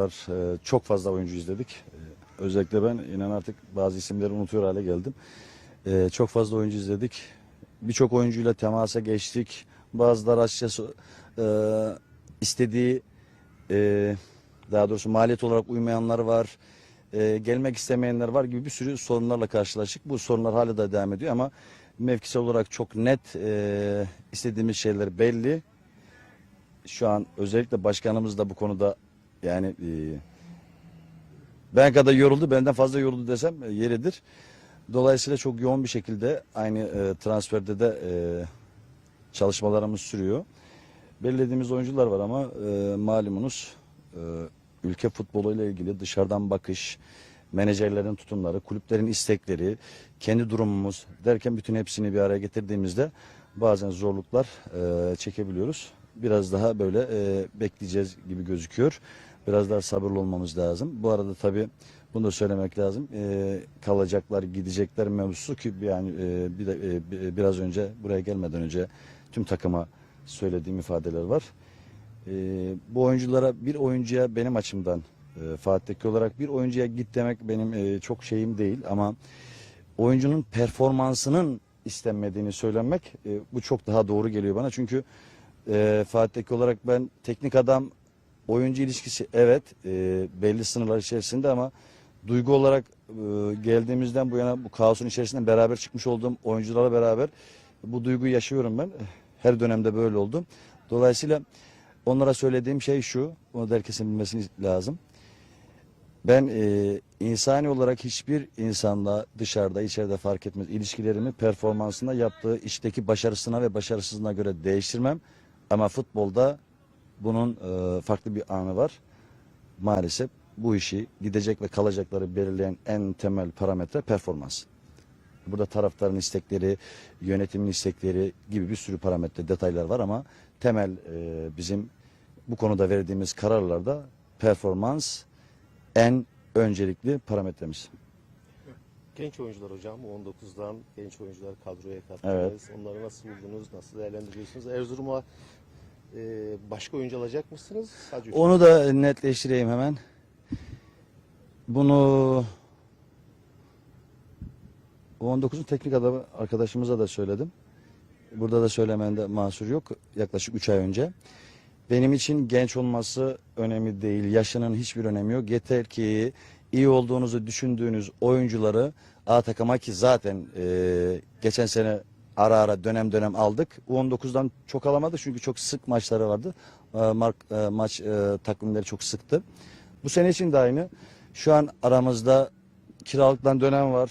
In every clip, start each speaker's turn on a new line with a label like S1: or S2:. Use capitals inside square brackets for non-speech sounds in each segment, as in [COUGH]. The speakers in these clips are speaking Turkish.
S1: Ee, Çok fazla oyuncu izledik. Ee, Özellikle ben inan artık bazı isimleri unutuyor hale geldim. Ee, Çok fazla oyuncu izledik. Birçok oyuncuyla temasa geçtik. Bazıları açıkçası e, istediği e, daha doğrusu maliyet olarak uymayanlar var. E, gelmek istemeyenler var gibi bir sürü sorunlarla karşılaştık. Bu sorunlar hala da devam ediyor ama mevkisel olarak çok net istediğimiz şeyler belli. Şu an özellikle başkanımız da bu konuda yani e, ben kadar yoruldu, benden fazla yoruldu desem e, yeridir. Dolayısıyla çok yoğun bir şekilde aynı e, transferde de e, çalışmalarımız sürüyor. Belirlediğimiz oyuncular var ama e, malumunuz e, ülke futbolu ile ilgili dışarıdan bakış, menajerlerin tutumları, kulüplerin istekleri, kendi durumumuz derken bütün hepsini bir araya getirdiğimizde bazen zorluklar e, çekebiliyoruz. Biraz daha böyle e, bekleyeceğiz gibi gözüküyor. Biraz daha sabırlı olmamız lazım. Bu arada tabii bunu da söylemek lazım. E, kalacaklar, gidecekler mevzusu ki yani e, bir de e, bi- biraz önce buraya gelmeden önce tüm takıma söylediğim ifadeler var. E, bu oyunculara bir oyuncuya benim açımdan e, Fatih Tekke olarak bir oyuncuya git demek benim e, çok şeyim değil ama oyuncunun performansının istenmediğini söylemek e, bu çok daha doğru geliyor bana. Çünkü e, Fatih Tekke olarak ben teknik adam oyuncu ilişkisi evet e, belli sınırlar içerisinde ama duygu olarak e, geldiğimizden bu yana bu kaosun içerisinden beraber çıkmış olduğum oyuncularla beraber bu duyguyu yaşıyorum ben. Her dönemde böyle oldu. Dolayısıyla onlara söylediğim şey şu, onu da herkesin bilmesini lazım. Ben e, insani olarak hiçbir insanla dışarıda, içeride fark etmez ilişkilerimi performansına yaptığı işteki başarısına ve başarısızlığına göre değiştirmem. Ama futbolda bunun e, farklı bir anı var. Maalesef bu işi gidecek ve kalacakları belirleyen en temel parametre performans. Burada taraftarın istekleri, yönetimin istekleri gibi bir sürü parametre, detaylar var ama temel e, bizim bu konuda verdiğimiz kararlarda performans en öncelikli parametremiz.
S2: Genç oyuncular hocam 19'dan genç oyuncular kadroya kattınız. Onları nasıl buldunuz? Nasıl değerlendiriyorsunuz? Erzurum'a başka oyuncu alacak mısınız? Sadece
S1: Onu da netleştireyim hemen. Bunu 19'un teknik adamı arkadaşımıza da söyledim. Burada da söylemende mahsur yok. Yaklaşık 3 ay önce. Benim için genç olması önemli değil. Yaşının hiçbir önemi yok. Yeter ki iyi olduğunuzu düşündüğünüz oyuncuları A takıma ki zaten e, geçen sene ara ara dönem dönem aldık. U19'dan çok alamadık çünkü çok sık maçları vardı. E, mark, e, maç e, takvimleri çok sıktı. Bu sene için de aynı. Şu an aramızda kiralıktan dönem var.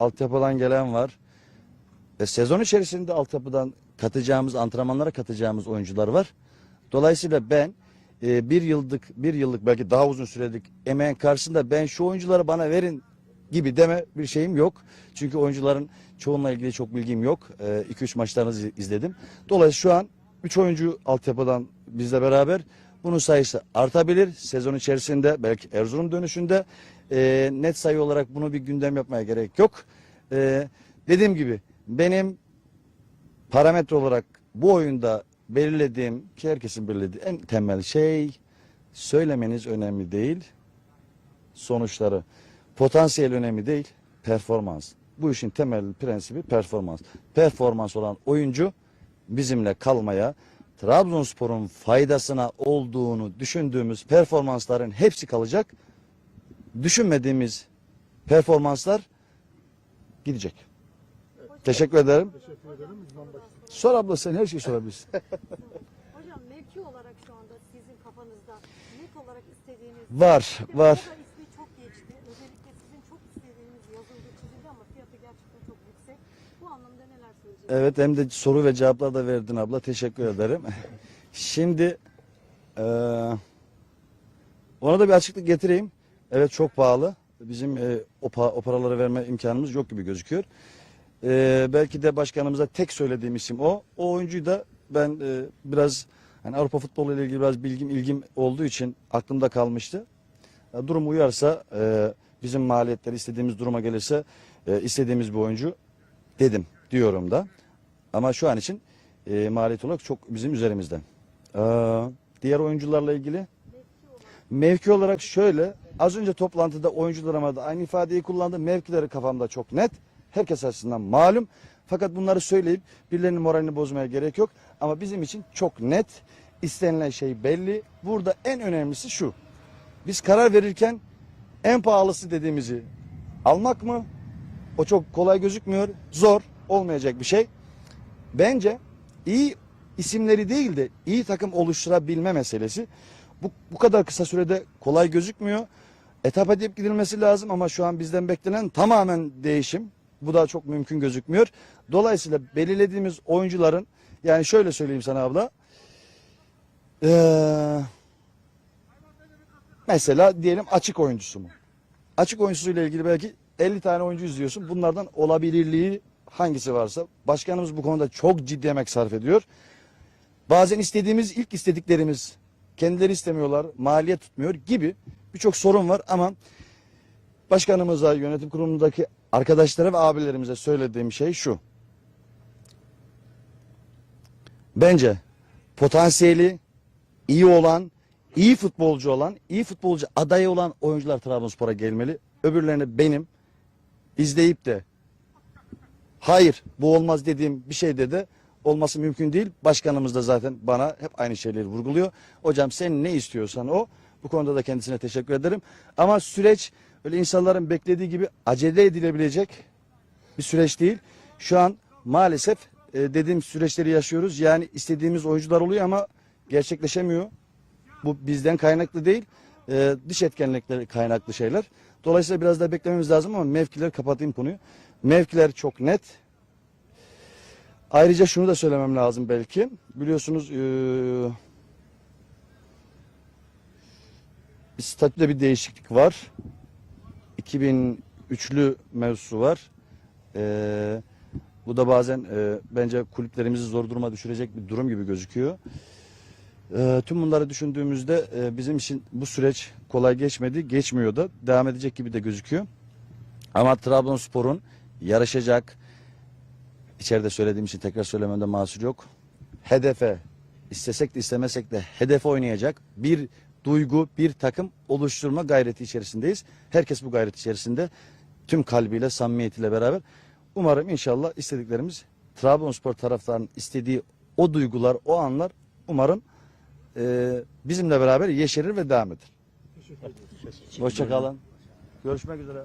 S1: Altyapıdan gelen var. Ve sezon içerisinde altyapıdan katacağımız, antrenmanlara katacağımız oyuncular var. Dolayısıyla ben e, bir yıllık, bir yıllık belki daha uzun sürelik emeğin karşısında ben şu oyuncuları bana verin gibi deme bir şeyim yok. Çünkü oyuncuların çoğunla ilgili çok bilgim yok. 2-3 maçlarını iz- izledim. Dolayısıyla şu an 3 oyuncu altyapıdan bizle beraber bunun sayısı artabilir. Sezon içerisinde belki Erzurum dönüşünde e, net sayı olarak bunu bir gündem yapmaya gerek yok. E, dediğim gibi benim parametre olarak bu oyunda belirlediğim ki herkesin belirlediği en temel şey söylemeniz önemli değil. Sonuçları. Potansiyel önemli değil. Performans. Bu işin temel prensibi performans. Performans olan oyuncu bizimle kalmaya Trabzonspor'un faydasına olduğunu düşündüğümüz performansların hepsi kalacak. Düşünmediğimiz performanslar gidecek. Teşekkür ederim. Sor abla sen her şeyi sorabilirsin.
S3: Hocam mevki olarak şu anda sizin kafanızda net olarak istediğiniz
S1: Var, var.
S3: Moda ismi çok geçti. Özellikle sizin çok istediğiniz yazıldı, çizildi ama fiyatı gerçekten çok yüksek. Bu anlamda neler söyleyeceksiniz?
S1: Evet hem de soru ve cevaplar da verdin abla. Teşekkür ederim. [LAUGHS] Şimdi eee ona da bir açıklık getireyim. Evet çok pahalı. Bizim e, o, pa- o paraları verme imkanımız yok gibi gözüküyor. Eee, belki de başkanımıza tek söylediğim isim o. O oyuncuyu da ben e, biraz hani Avrupa futbolu ile ilgili biraz bilgim ilgim olduğu için aklımda kalmıştı. Ya, durum uyarsa e, bizim maliyetleri istediğimiz duruma gelirse e, istediğimiz bir oyuncu dedim diyorum da. Ama şu an için e, maliyet olarak çok bizim üzerimizde. Ee, diğer oyuncularla ilgili Mevki olarak şöyle az önce toplantıda oyuncularıma da aynı ifadeyi kullandım. Mevkileri kafamda çok net. Herkes açısından malum. Fakat bunları söyleyip birilerinin moralini bozmaya gerek yok. Ama bizim için çok net. istenilen şey belli. Burada en önemlisi şu. Biz karar verirken en pahalısı dediğimizi almak mı? O çok kolay gözükmüyor. Zor. Olmayacak bir şey. Bence iyi isimleri değil de iyi takım oluşturabilme meselesi. Bu, bu kadar kısa sürede kolay gözükmüyor. Etap edip gidilmesi lazım ama şu an bizden beklenen tamamen değişim. Bu da çok mümkün gözükmüyor. Dolayısıyla belirlediğimiz oyuncuların yani şöyle söyleyeyim sana abla. Ee, mesela diyelim açık oyuncusu mu? Açık oyuncusuyla ilgili belki 50 tane oyuncu izliyorsun. Bunlardan olabilirliği hangisi varsa. Başkanımız bu konuda çok ciddi emek sarf ediyor. Bazen istediğimiz ilk istediklerimiz kendileri istemiyorlar, maliyet tutmuyor gibi birçok sorun var ama başkanımıza, yönetim kurulundaki arkadaşlara ve abilerimize söylediğim şey şu. Bence potansiyeli iyi olan, iyi futbolcu olan, iyi futbolcu adayı olan oyuncular Trabzonspor'a gelmeli. Öbürlerine benim izleyip de hayır bu olmaz dediğim bir şeyde de olması mümkün değil. Başkanımız da zaten bana hep aynı şeyleri vurguluyor. Hocam sen ne istiyorsan o. Bu konuda da kendisine teşekkür ederim. Ama süreç öyle insanların beklediği gibi acele edilebilecek bir süreç değil. Şu an maalesef e, dediğim süreçleri yaşıyoruz. Yani istediğimiz oyuncular oluyor ama gerçekleşemiyor. Bu bizden kaynaklı değil. e, dış etkenlikler kaynaklı şeyler. Dolayısıyla biraz daha beklememiz lazım ama mevkileri kapatayım konuyu. Mevkiler çok net. Ayrıca şunu da söylemem lazım belki. Biliyorsunuz e, bir statüde bir değişiklik var. 2003'lü mevzusu var. E, bu da bazen e, bence kulüplerimizi zor duruma düşürecek bir durum gibi gözüküyor. E, tüm bunları düşündüğümüzde e, bizim için bu süreç kolay geçmedi, geçmiyor da devam edecek gibi de gözüküyor. Ama Trabzonspor'un yarışacak, içeride söylediğim için tekrar söylememde mahsur yok. Hedefe, istesek de istemesek de hedefe oynayacak bir duygu, bir takım oluşturma gayreti içerisindeyiz. Herkes bu gayret içerisinde tüm kalbiyle, samimiyetiyle beraber. Umarım inşallah istediklerimiz Trabzonspor taraftarının istediği o duygular, o anlar umarım e, bizimle beraber yeşerir ve devam eder. Hoşçakalın. Görüşmek üzere.